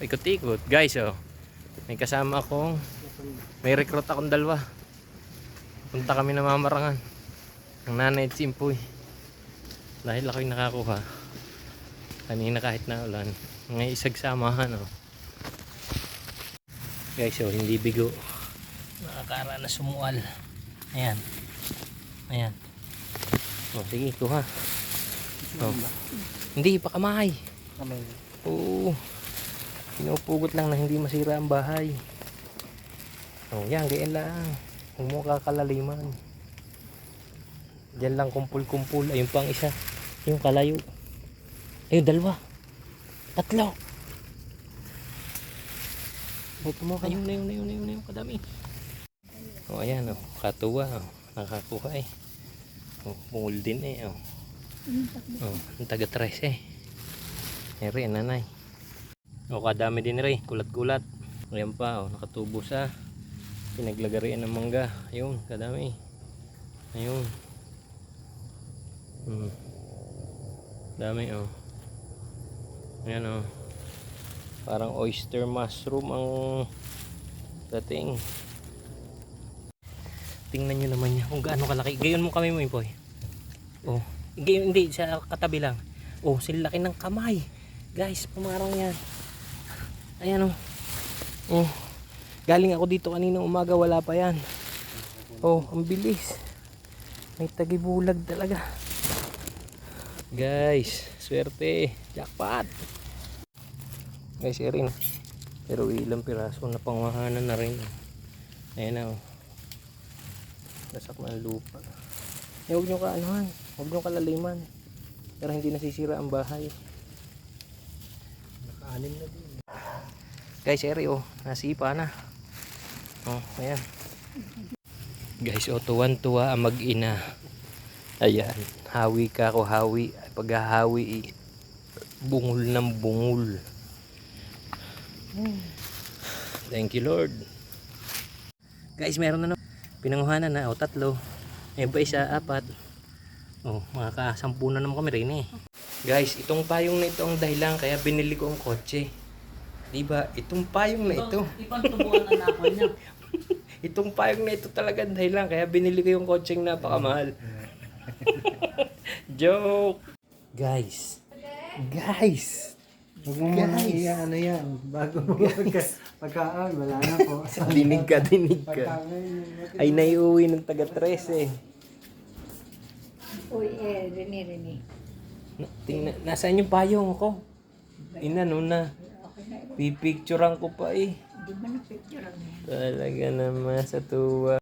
Ikot-ikot. Guys, oh. May kasama akong, may recruit akong dalawa. Punta kami na mamarangan. Ang nanay at simpoy. Dahil ako'y nakakuha. Kanina kahit na ulan. Ngay isagsamahan, oh. Guys, oh, hindi bigo. Nakakara na sumual. Ayan. Ayan. Oh, sige, kuha. Oh. Hindi, pa kamay. Kamay. Oo. Pinupugot lang na hindi masira ang bahay. Oh, yan, ganyan lang. Huwag mo kakalaliman. Diyan lang kumpul-kumpul. Ayun pang isa. Yung kalayo. Ayun, dalawa. Tatlo. May kumuha Ayun, ayun, ayun, ayun, ayun, kadami. Oh, ayan, oh. Katuwa, oh. Nakakuha eh. Oh, bungol din eh, oh. Oh, ang taga tres eh. Ere, nanay. O, kadami din rin. Kulat-kulat. Ayan pa, oh. Nakatubo sa pinaglagarian ng mangga. Ayun, kadami. Ayun. Hmm. Dami, oh. Ayan, oh. Parang oyster mushroom ang dating. Tingnan nyo naman niya kung gaano kalaki. Gayon mo kami mo, Ipoy. Oh, gayon, hindi, sa katabi lang. Oh, sila laki ng kamay. Guys, pumarang yan. Ayan oh. Oh. Galing ako dito kanina umaga, wala pa yan. Oh, ang bilis. May tagibulag talaga. Guys, swerte. Jackpot. Guys, Erin. Pero ilang piraso na pangwahanan na rin. Ayan na oh. Lasak na ang lupa. Eh, huwag nyo kaanuhan. Huwag nyo kalaliman. Pero hindi nasisira ang bahay. Nakaanim na din. Guys, eri oh, nasipa na. Oh, ayan. Guys, oh, tuwan-tuwa ang mag-ina. Ayan, hawi ka ako, hawi. Paghahawi, eh, bungol ng bungol. Thank you, Lord. Guys, meron na no. Pinanguhanan na, oh, tatlo. Eh, pa isa, apat. Oh, makakasampu na naman kami rin eh. Guys, itong payong na ito ang dahilan kaya binili ko ang kotse. Diba? Itong payong na ito. Ibang tubuan ang nakon niya. Itong payong na ito talaga ang dahilan kaya binili ko yung kotseng napakamahal. Joke! Guys. Guys! Huwag mo muna ano yan. Bago mo pagka, pagkaan, wala na po. dinig ka, dinig ka. Ay naiuwi ng taga 13. Uy, eh, Rene, Rene. Na- Tingnan, nasaan yung payong ko? Inano na. Na. Pipicturean ko pa eh. Di ba na-picture ang yan? Talaga naman sa tuwa.